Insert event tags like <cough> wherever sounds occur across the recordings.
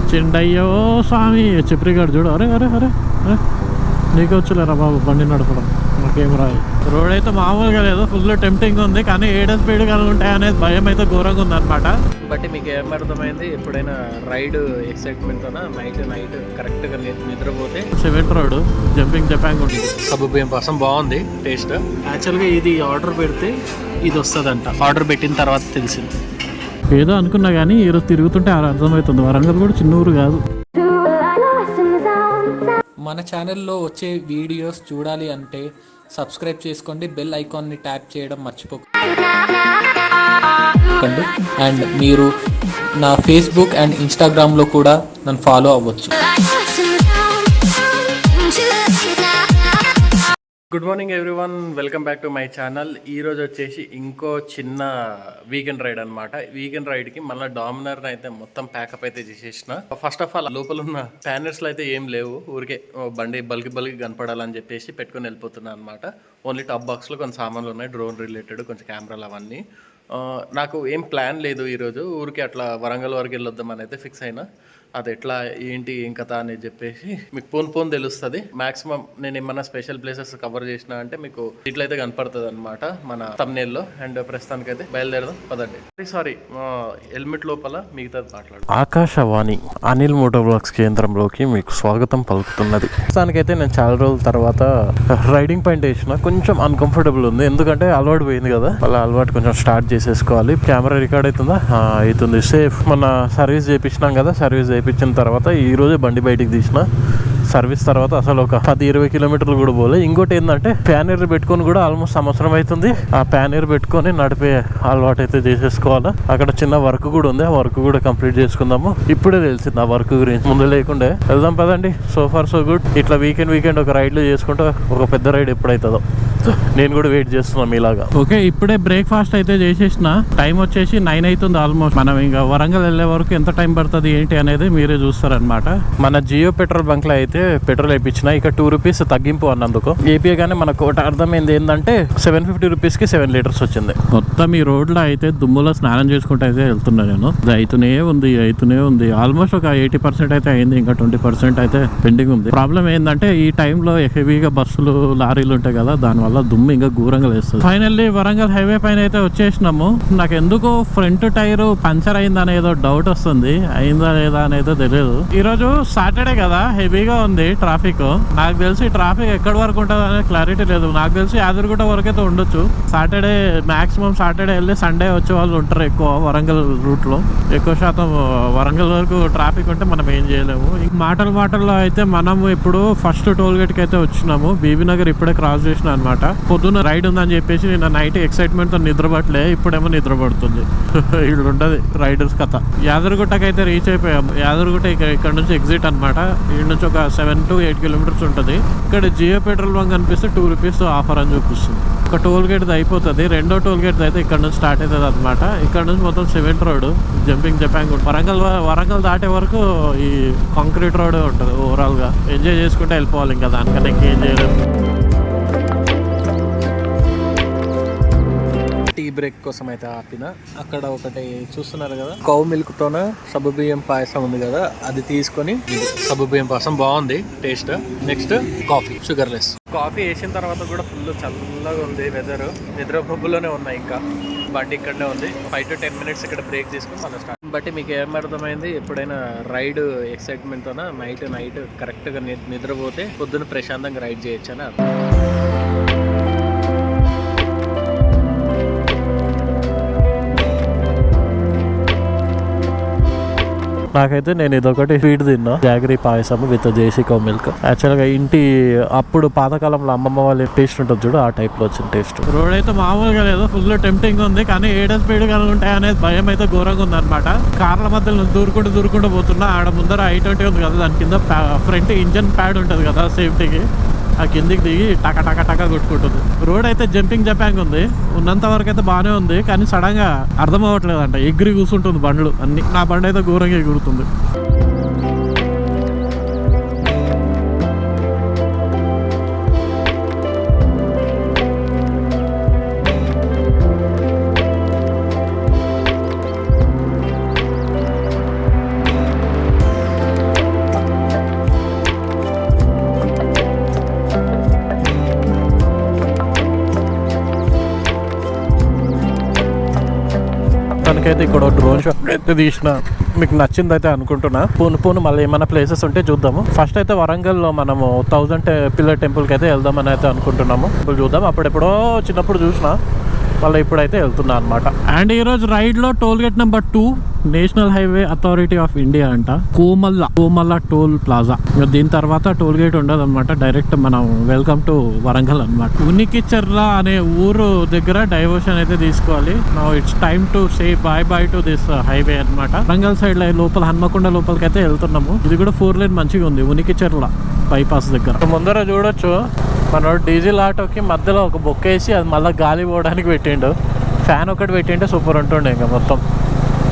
వచ్చిండయ్యో స్వామి. చిప్రిగాడు చూడు. అరే అరే అరే అరే. నీకు వచ్చులేరా బాబు బండి నడపడం. నాకేం రాదు. రోడ్ అయితే మామూలుగా లేదు. ఫుల్ టెంప్టింగ్ ఉంది కానీ ఏడ స్పీడ్గా ఉంటాయి అనేది భయం అయితే ఘోరంగా ఉంది అనమాట బట్ మీకు ఏం అర్థమైంది? ఎప్పుడైనా రైడ్ ఎక్సైట్మెంట్ నైట్ నైట్ కరెక్ట్గా నిద్రపోతే? సిమెంట్ రోడ్ జంపింగ్ జపాంగ్ ఉంటుంది సబ్బు బియ్యం కోసం బాగుంది టేస్ట్ యాక్చువల్గా ఇది ఆర్డర్ పెడితే ఇది వస్తుందంట. ఆర్డర్ పెట్టిన తర్వాత తెలిసింది. ఏదో అనుకున్నా కానీ ఈరోజు తిరుగుతుంటే అర్థమవుతుంది. వరంగల్ కూడా చిన్న ఊరు కాదు. మన ఛానల్లో వచ్చే వీడియోస్ చూడాలి అంటే సబ్స్క్రైబ్ చేసుకోండి. బెల్ ఐకాన్ని ట్యాప్ చేయడం మర్చిపోకండి అండ్ మీరు నా ఫేస్బుక్ అండ్ ఇన్స్టాగ్రామ్లో కూడా నన్ను ఫాలో అవ్వచ్చు. Good morning everyone welcome back to my channel ఈ రోజు వచ్చేసి ఇంకో చిన్న వీకెండ్ రైడ్ అనమాట వీకెండ్ రైడ్కి మళ్ళీ డామినర్ అయితే మొత్తం ప్యాకప్ అయితే చేసేసిన. ఫస్ట్ ఆఫ్ ఆల్ లోపల ఉన్న ప్యానర్స్లో అయితే ఏం లేవు. ఊరికే బండి బల్కి బల్కి కనపడాలని చెప్పేసి పెట్టుకొని వెళ్ళిపోతున్నా అనమాట ఓన్లీ టాప్ బాక్స్లో కొన్ని సామాన్లు ఉన్నాయి. డ్రోన్ రిలేటెడ్ కొంచెం కెమెరాలు అవన్నీ. నాకు ఏం ప్లాన్ లేదు ఈరోజు ఊరికి అట్లా వరంగల్ వరకు వెళ్ళొద్దామని అయితే ఫిక్స్ అయినా. అది ఎట్లా ఏంటి ఏం కథ అనేది చెప్పేసి మీకు పోన్ పోన్ తెలుస్తుంది. మాక్సిమం నేను ఏమన్నా స్పెషల్ ప్లేసెస్ కవర్ చేసిన అంటే మీకు ఇట్లయితే కనపడుతుంది అనమాట మన తమ్నేల్లో. అండ్ ప్రస్తుతానికి అయితే బయలుదేరదాం పదండి. సారీ హెల్మెట్ లోపల మిగతా మాట్లాడు ఆకాశవాణి అనిల్ మోటో బ్లాక్స్ కేంద్రంలోకి మీకు స్వాగతం పలుకుతున్నది. ప్రస్తుతానికైతే నేను చాలా రోజుల తర్వాత రైడింగ్ పాయింట్ వేసిన కొంచెం అన్కంఫర్టబుల్ ఉంది. ఎందుకంటే అలవాటు పోయింది కదా. అలా అలవాటు కొంచెం స్టార్ట్ చేసేసుకోవాలి. కెమెరా రికార్డ్ అవుతుందా? అవుతుంది. సేఫ్ మన సర్వీస్ చేపించినాం కదా సర్వీస్ చేయించిన తర్వాత ఈ రోజే బండి బయటికి తీసిన. సర్వీస్ తర్వాత అసలు ఒక పది ఇరవై కిలోమీటర్లు కూడా పోలే. ఇంకోటి ఏంటంటే ప్యానర్ పెట్టుకొని కూడా ఆల్మోస్ట్ సంవత్సరం అవుతుంది ఆ ప్యానర్ పెట్టుకొని నడిపే అలవాటు అయితే చేసేసుకోవాలా. అక్కడ చిన్న వర్క్ కూడా ఉంది. ఆ వర్క్ కూడా కంప్లీట్ చేసుకుందాము. ఇప్పుడే తెలిసింది ఆ వర్క్ గురించి. ముందు లేకుండే వెళ్దాం పదండి. సో ఫార్ సో గుడ్ ఇట్లా వీకెండ్ వీకెండ్ ఒక రైడ్లు చేసుకుంటా ఒక పెద్ద రైడ్ ఎప్పుడైతుందో. నేను కూడా వెయిట్ చేస్తున్నాం ఇలాగా ఓకే ఇప్పుడే బ్రేక్ఫాస్ట్ అయితే చేసేసిన. టైం వచ్చేసి నైన్ అవుతుంది ఆల్మోస్ట్ మనం ఇంకా వరంగల్ వెళ్ళే వరకు ఎంత టైం పడుతుంది ఏంటి అనేది మీరే చూస్తారనమాట మన జియో పెట్రోల్ బంక్లో అయితే పెట్రోల్ వేయించిన ఇక టూ రూపీస్ తగ్గింపు అన్నందుకు. ఏపీ గానే మనకు ఒకటి అర్థమైంది ఏంటంటే సెవెన్ ఫిఫ్టీ రూపీస్కి సెవెన్ లీటర్స్ వచ్చింది. మొత్తం ఈ రోడ్లో అయితే దుమ్ములో స్నానం చేసుకుంటూ అయితే వెళ్తున్నా నేను. అయితేనే ఉంది అయితేనే ఉంది. ఆల్మోస్ట్ ఒక ఎయిటీ పర్సెంట్ అయితే అయింది ఇంకా ట్వంటీ పర్సెంట్ అయితే పెండింగ్ ఉంది. ప్రాబ్లం ఏంటంటే ఈ టైంలో హెవీగా బస్సులు లారీలు ఉంటాయి కదా దానివల్ల దుమ్ము ఇంకా ఘోరంగా లేస్తుంది. ఫైనల్లీ వరంగల్ హైవే పైన అయితే వచ్చేసినాము. నాకు ఎందుకు ఫ్రంట్ టైర్ పంచర్ అయిందా అనేదో డౌట్ వస్తుంది. అయిందా లేదా అనేది తెలియదు ఈ రోజు సాటర్డే కదా హెవీగా ఉంది ట్రాఫిక్. నాకు తెలిసి ట్రాఫిక్ ఎక్కడి వరకు ఉంటుంది అనే క్లారిటీ లేదు. నాకు తెలిసి యాదగిరిగుట్ట వరకు అయితే ఉండొచ్చు. సాటర్డే మాక్సిమం సాటర్డే వెళ్ళి సండే వచ్చే వాళ్ళు ఉంటారు ఎక్కువ వరంగల్ రూట్లో ఎక్కువ శాతం వరంగల్ వరకు ట్రాఫిక్ ఉంటే మనం ఏం చేయలేము. ఇంక మాటలు మాటల్లో అయితే మనం ఇప్పుడు ఫస్ట్ టోల్ గేట్కి అయితే వచ్చినాము. బీబీ నగర్ ఇప్పుడే క్రాస్ చేసిన అనమాట పొద్దున్న రైడ్ ఉందని చెప్పేసి నిన్న నైట్ ఎక్సైట్మెంట్తో నిద్రపట్లే ఇప్పుడేమో నిద్రపడుతుంది. <laughs> ఇక్కడ ఉండదు రైడర్స్ కథ. యాదగిరిగుట్టకి అయితే రీచ్ అయిపోయాము. యాదగిరిగుట్ట ఇక్కడ ఇక్కడ నుంచి ఎగ్జిట్ అనమాట ఇక్కడ నుంచి ఒక సెవెన్ టు ఎయిట్ కిలోమీటర్స్ ఉంటుంది. ఇక్కడ జియో పెట్రోల్ బంక్ అనిపిస్తే టూ రూపీస్ ఆఫర్ అని చూపిస్తుంది. ఒక టోల్ గేట్ అయిపోతుంది. రెండో టోల్ గేట్ అయితే ఇక్కడ నుంచి స్టార్ట్ అవుతుంది అనమాట ఇక్కడ నుంచి మొత్తం సిమెంట్ రోడ్ జంపింగ్ జపాంగ్ వరంగల్ వరంగల్ దాటే వరకు ఈ కాంక్రీట్ రోడ్ ఉంటుంది ఓవరాల్గా. ఎంజాయ్ చేసుకుంటే వెళ్ళిపోవాలి ఇంకా దానికన్నా ఇంకేం చేయలేదు బ్రేక్ కోసం అయితే ఆపిన. అక్కడ ఒకటి చూస్తున్నారు కదా? కౌ మిల్క్ తోన సబ్బు బియ్యం పాయసం ఉంది కదా అది తీసుకొని సబ్బు బియ్యం పాయసం బాగుంది taste. Next coffee sugarless coffee వేసిన తర్వాత కూడా ఫుల్ చల్లగా ఉంది వెదర్. నిద్ర పబ్బులోనే ఉన్నాయి ఇంకా. బండి ఇక్కడనే ఉంది. ఫైవ్ టు టెన్ మినిట్స్ ఇక్కడ బ్రేక్ తీసుకుని మళ్ళీ స్టార్ట్. బట్టి మీకు ఏం అర్థమైంది? ఎప్పుడైనా రైడ్ ఎక్సైట్మెంట్ తోన నైట్ నైట్ కరెక్ట్గా ని- నిద్రపోతే పొద్దున ప్రశాంతంగా రైడ్ చేయొచ్చు అని నాకైతే నేను ఇదొకటి స్వీట్ తిన్నా. జాగరీ పాయసం విత్ జేసికో మిల్క్. యాక్చువల్గా ఇంటి అప్పుడు పాతకాలంలో అమ్మమ్మ వాళ్ళ టేస్ట్ ఉంటుంది చూడు ఆ టైప్లో వచ్చిన టేస్ట్. రోడ్ అయితే మామూలుగా లేదు ఫుల్ టెంప్టింగ్ ఉంది కానీ ఏడ స్పీడ్ ఉంటాయి అనేది భయం అయితే ఘోరంగా ఉంది అనమాట కార్ల మధ్యలో దూరుకుంటూ దూరుకుంటూ పోతున్నా ఆడ ముందర ఐ ట్వంటీ ఉంది కదా దాని కింద ఫ్రంట్ ఇంజన్ ప్యాడ్ ఉంటుంది కదా సేఫ్టీకి. ఆ కిందికి దిగి టక టక టక కొట్టుకుంటుంది. రోడ్ అయితే జంపింగ్ జపాంగ్ ఉంది. ఉన్నంత వరకు అయితే బాగానే ఉంది కానీ సడన్గా అర్థం అవ్వట్లేదు అంట ఎగిరి కూర్చుంటుంది బండ్లు అన్ని. నా బండి అయితే ఘోరంగా ఎగురుతుంది. మొత్తానికి ఇక్కడ డ్రోన్ షాట్ అయితే తీసిన. మీకు నచ్చింది అయితే అనుకుంటున్నా. పూను పూను మళ్ళీ ఏమైనా ప్లేసెస్ ఉంటే చూద్దాము. ఫస్ట్ అయితే వరంగల్లో మనము థౌజండ్ పిల్లర్ టెంపుల్కి అయితే వెళ్దామని అయితే అనుకుంటున్నాము. ఇప్పుడు చూద్దాం. అప్పుడెప్పుడో చిన్నప్పుడు చూసిన మళ్ళీ ఇప్పుడైతే వెళ్తున్నా అనమాట అండ్ ఈరోజు రైడ్లో రైడ్లో toll gate number two National Highway Authority of India అంట. Komalla Komalla toll plaza. దీని తర్వాత టోల్ గేట్ ఉండదు అనమాట డైరెక్ట్ మనం వెల్కమ్ టు వరంగల్ అనమాట ఉనికిచర్ల అనే ఊరు దగ్గర డైవర్షన్ అయితే తీసుకోవాలి. It's time to say bye bye to this highway అన్నమాట. వరంగల్ సైడ్ లోపల హన్మకొండ లోపలికి అయితే వెళ్తున్నాము. ఇది కూడా ఫోర్ లైన్ మంచిగా ఉంది ఉనికిచర్ల బైపాస్ దగ్గర. ముందర చూడొచ్చు మన డీజిల్ ఆటోకి మధ్యలో ఒక బొక్క వేసి అది మళ్ళీ గాలి పోవడానికి పెట్టిండు. ఫ్యాన్ ఒకటి పెట్టింటే సూపర్ ఉంటుండే ఇంకా మొత్తం.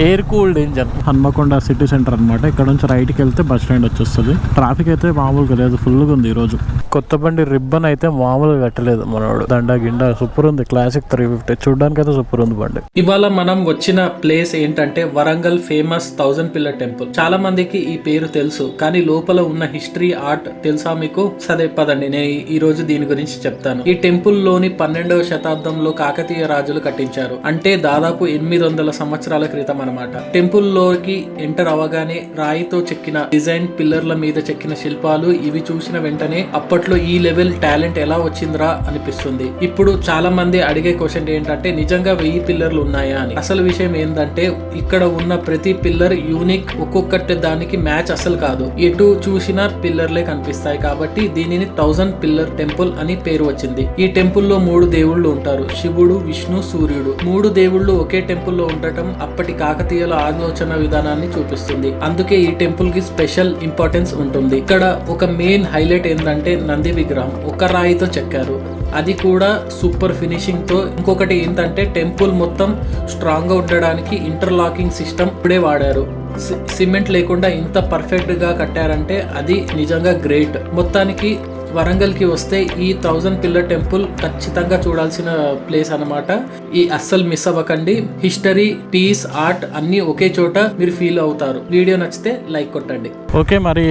Air cooled engine Hanamkonda city centre అనమాట ఇక్కడ నుంచి రైట్కి వెళ్తే బస్ స్టాండ్ వచ్చేస్తుంది. ట్రాఫిక్ అయితే మామూలుగా లేదు ఫుల్గా ఉంది ఈ రోజు కొత్త బండి రిబ్బన్ అయితే మామూలుగా కట్టలేదు మనోడు. దండ గిండ సూపర్ ఉంది. క్లాసిక్ త్రీ ఫిఫ్టీ చూడడానికి అయితే సూపర్ ఉంది బండి. ఇవాళ మనం వచ్చిన ప్లేస్ ఏంటంటే Warangal famous thousand pillar temple చాలా మందికి ఈ పేరు తెలుసు కానీ లోపల ఉన్న హిస్టరీ ఆర్ట్ తెలుసా మీకు? సరే పదండి. నేను ఈ రోజు దీని గురించి చెప్తాను. ఈ టెంపుల్లోని పన్నెండవ శతాబ్దంలో కాకతీయ రాజులు కట్టించారు. అంటే దాదాపు ఎనిమిది వందల సంవత్సరాల క్రితం అనమాట టెంపుల్లోకి ఎంటర్ అవగానే రాయితో చెక్కిన డిజైన్ పిల్లర్ల మీద చెక్కిన శిల్పాలు ఇవి చూసిన వెంటనే అప్పట్లో ఈ లెవెల్ టాలెంట్ ఎలా వచ్చిందిరా అనిపిస్తుంది. ఇప్పుడు చాలా మంది అడిగే క్వశ్చన్ ఏంటంటే నిజంగా వెయ్యి పిల్లర్లు ఉన్నాయా? అని. అసలు విషయం ఏంటంటే ఇక్కడ ఉన్న ప్రతి పిల్లర్ యూనిక్ ఒక్కొక్కటి దానికి మ్యాచ్ అసలు కాదు. ఎటు చూసినా పిల్లర్లే కనిపిస్తాయి కాబట్టి దీనిని థౌజండ్ పిల్లర్ టెంపుల్ అని పేరు వచ్చింది. ఈ టెంపుల్లో మూడు దేవుళ్ళు ఉంటారు. శివుడు విష్ణు సూర్యుడు. మూడు దేవుళ్ళు ఒకే టెంపుల్లో ఉండటం అప్పటి కాకతీయుల ఆలోచన విధానాన్ని చూపిస్తుంది. అందుకే ఈ టెంపుల్కి స్పెషల్ ఇంపార్టెన్స్ ఉంటుంది. ఇక్కడ ఒక మెయిన్ హైలైట్ ఏంటంటే నంది విగ్రహం. ఒక రాయితో చెక్కారు. అది కూడా సూపర్ ఫినిషింగ్తో ఇంకొకటి ఏంటంటే టెంపుల్ మొత్తం స్ట్రాంగ్గా ఉండడానికి ఇంటర్లాకింగ్ సిస్టమ్ ఇప్పుడే వాడారు. సి- సిమెంట్ లేకుండా ఇంత పర్ఫెక్ట్గా కట్టారంటే అది నిజంగా గ్రేట్. మొత్తానికి వరంగల్కి వస్తే ఈ థౌజండ్ పిల్లర్ టెంపుల్ ఖచ్చితంగా చూడాల్సిన ప్లేస్ అన్నమాట. ఈ అస్సలు మిస్ అవ్వకండి. హిస్టరీ పీస్ ఆర్ట్ అన్ని ఒకే చోట మీరు ఫీల్ అవుతారు. వీడియో నచ్చితే లైక్ కొట్టండి. ఓకే మరి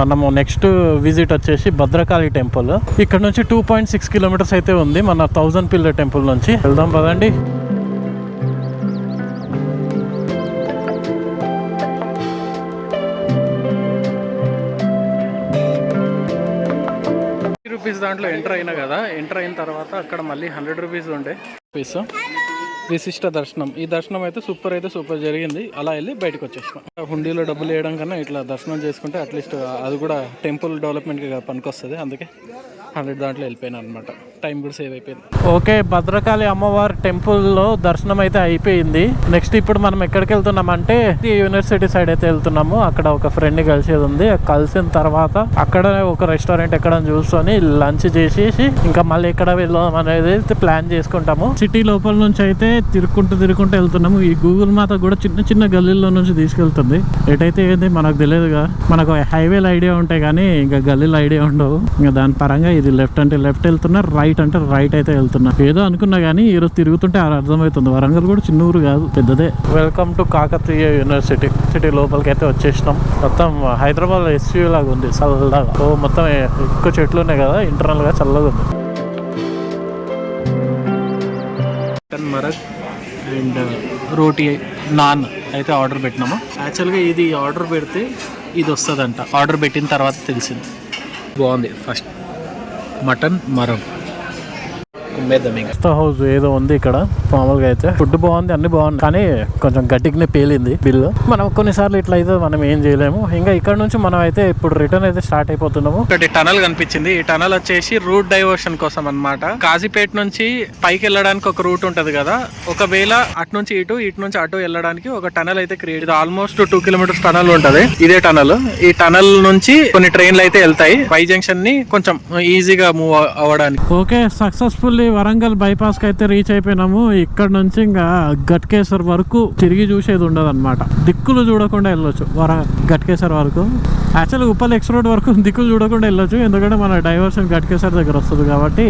మనము నెక్స్ట్ విజిట్ వచ్చేసి భద్రకాళి టెంపుల్. ఇక్కడ నుంచి టూ పాయింట్ సిక్స్ కిలోమీటర్స్ అయితే ఉంది మన థౌజండ్ పిల్లర్ టెంపుల్ నుంచి. వెళ్దాం పదండి. రూపీస్ దాంట్లో ఎంటర్ అయినా కదా ఎంటర్ అయిన తర్వాత అక్కడ మళ్ళీ హండ్రెడ్ రూపీస్ ఉండే. రూపీస్ విశిష్ట దర్శనం. ఈ దర్శనం అయితే సూపర్ అయితే సూపర్ జరిగింది. అలా వెళ్ళి బయటకు వచ్చేస్తాం హుండీలో డబ్బులు వేయడం కన్నా ఇట్లా దర్శనం చేసుకుంటే అట్లీస్ట్ అది కూడా టెంపుల్ డెవలప్మెంట్కి పనికొస్తుంది. అందుకే హండ్రెడ్ దాంట్లో వెళ్ళిపోయాను అనమాట టైం కూడా సేవ్ అయిపోయింది. ఓకే భద్రకాళి అమ్మవారి టెంపుల్లో దర్శనం అయితే అయిపోయింది. నెక్స్ట్ ఇప్పుడు మనం ఎక్కడికి వెళ్తున్నామంటే ఈ యూనివర్సిటీ సైడ్ అయితే వెళ్తున్నాము. అక్కడ ఒక ఫ్రెండ్ కలిసేది ఉంది. కలిసిన తర్వాత అక్కడ ఒక రెస్టారెంట్ ఎక్కడ చూసుకొని లంచ్ చేసేసి ఇంకా మళ్ళీ ఎక్కడ వెళ్దాం అనేది అయితే ప్లాన్ చేసుకుంటాము. సిటీ లోపల నుంచి అయితే తిరుక్కుంటూ తిరుక్కుంటూ వెళ్తున్నాము. ఈ గూగుల్ మాత కూడా చిన్న చిన్న గల్లీల్లో నుంచి తీసుకెళ్తుంది. ఎటైతే ఏంది మనకు తెలియదుగా. మనకు హైవేలు ఐడియా ఉంటాయి కానీ ఇంకా గల్లీలు ఐడియా ఉండవు. ఇంకా దాని పరంగా ఇది లెఫ్ట్ అంటే లెఫ్ట్ వెళ్తున్నా రైట్ అంటే రైట్ అయితే వెళ్తున్నా. ఏదో అనుకున్నా కానీ ఈరోజు తిరుగుతుంటే అది అర్థమవుతుంది. వరంగల్ కూడా చిన్న ఊరు కాదు పెద్దదే. Welcome to Kakatiya university city లోపలికి అయితే వచ్చేసినాం. మొత్తం హైదరాబాద్ ఎస్యూ లాగా ఉంది చల్లగా. ఓ మొత్తం ఎక్కువ చెట్లు ఉన్నాయి కదా ఇంటర్నల్గా చల్లగా ఉంది. చికెన్ మరక్ అండ్ రోటీ నాన్ అయితే ఆర్డర్ పెట్టినాము. యాక్చువల్గా ఇది ఆర్డర్ పెడితే ఇది వస్తుందంట. ఆర్డర్ పెట్టిన తర్వాత తెలిసింది. బాగుంది. ఫస్ట్ మటన్ మరం హౌస్ ఏదో ఉంది ఇక్కడ మామూలుగా అయితే. ఫుడ్ బాగుంది అన్ని బాగుంది కానీ కొంచెం గట్టిగానే పేలింది బిల్లు. మనం కొన్నిసార్లు ఇట్లా అయితే మనం ఏం చేయలేము. ఇంకా ఇక్కడ నుంచి మనం అయితే ఇప్పుడు రిటర్న్ అయితే స్టార్ట్ అయిపోతున్నాము. ఇక్కడ టనల్ కనిపించింది. ఈ టనల్ వచ్చేసి రూట్ డైవర్షన్ కోసం అన్నమాట. కాజీపేట నుంచి పైకి వెళ్ళడానికి ఒక రూట్ ఉంటది కదా. ఒకవేళ అటు నుంచి ఇటు ఇటు నుంచి అటు వెళ్ళడానికి ఒక టనల్ అయితే క్రియేట్ ఇది ఆల్మోస్ట్ టూ కిలోమీటర్స్ టనల్ ఉంటది. ఇదే టనల్. ఈ టనల్ నుంచి కొన్ని ట్రైన్లు అయితే వెళ్తాయి. వై జంక్షన్ని కొంచెం ఈజీగా మూవ్ అవ్వడానికి. ఓకే సక్సెస్ఫుల్లీ వరంగల్ బైపాస్కి అయితే రీచ్ అయిపోయినాము. ఇక్కడ నుంచి ఇంకా గట్కేసర్ వరకు తిరిగి చూసేది ఉండదు అనమాట దిక్కులు చూడకుండా వెళ్ళొచ్చు. వర గట్కేసర్ వరకు. యాక్చువల్గా ఉప్పల్ ఎక్స్ రోడ్ వరకు దిక్కులు చూడకుండా వెళ్ళొచ్చు. ఎందుకంటే మన డైవర్షన్ గట్కేసర్ దగ్గర వస్తుంది కాబట్టి.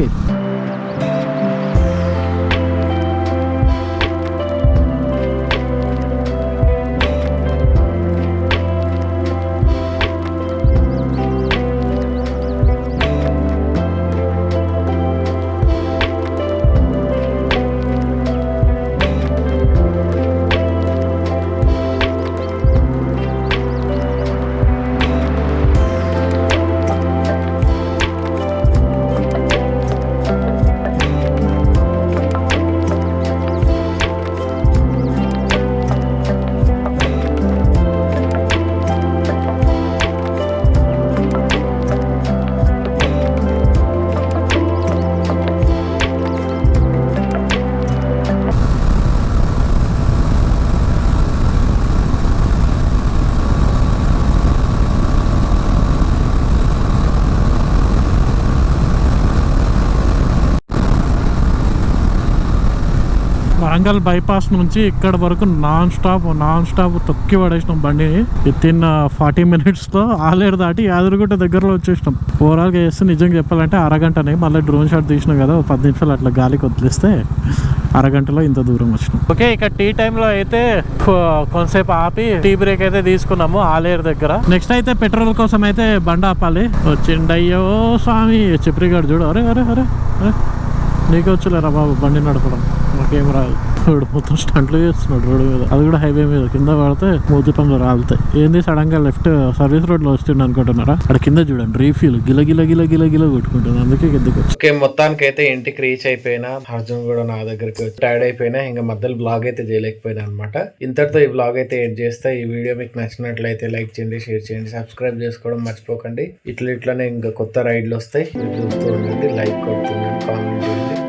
వరంగల్ బైపాస్ నుంచి ఇక్కడ వరకు నాన్ స్టాప్ నాన్ స్టాప్ తొక్కి పడేసినాం బండిని విత్ ఇన్ ఫార్టీ మినిట్స్తో ఆలేరు దాటి యాదగిరిగుట్ట దగ్గరలో వచ్చేసినాం. ఓవరాల్గా చేస్తే నిజంగా చెప్పాలంటే అరగంటనే. మళ్ళీ డ్రోన్ షాట్ తీసినాం కదా పది నిమిషాలు అట్లా గాలికి వదిలేస్తే అరగంటలో ఇంత దూరం వచ్చినాం. ఓకే ఇక టీ టైంలో అయితే కొంతసేపు ఆపి టీ బ్రేక్ అయితే తీసుకున్నాము ఆలేరు దగ్గర. నెక్స్ట్ అయితే పెట్రోల్ కోసం అయితే బండ ఆపాలి. వచ్చిండయ్యో స్వామి చిప్రిగాడు చూడు. అరే అరే అరే అరే. నీకే వచ్చలేరా బాబు బండి నడపడం? మాకేం రాదు. వాడు మొత్తం స్టంట్లు చేస్తున్నాడు రోడ్డు మీద. అది కూడా హైవే మీద. కింద పడితే మూతి పనులు రాలుతాయి. ఏంది సడన్గా లెఫ్ట్ సర్వీస్ రోడ్లో వస్తుండ అనుకుంటున్నారా? అక్కడ కింద చూడండి రీఫిల్ గిల గిల గిల గిల గిల కొట్టుకుంటుంది. అందుకే కిందకి ఓకే మొత్తానికి అయితే ఇంటికి రీచ్ అయిపోయినా అర్జున్ కూడా నా దగ్గరికి టైర్డ్ అయిపోయినా ఇంకా మధ్యలో బ్లాగ్ అయితే చేయలేకపోయినా అనమాట ఇంతటితో ఈ బ్లాగ్ అయితే ఎడ్ చేస్తా. ఈ వీడియో మీకు నచ్చినట్లయితే లైక్ చేయండి షేర్ చేయండి సబ్స్క్రైబ్ చేసుకోవడం మర్చిపోకండి. ఇట్లా ఇట్లానే ఇంకా కొత్త రైడ్లు వస్తాయి. చూస్తూ ఉండండి లైక్ కొడుతుంది కామెంట్ చేయండి.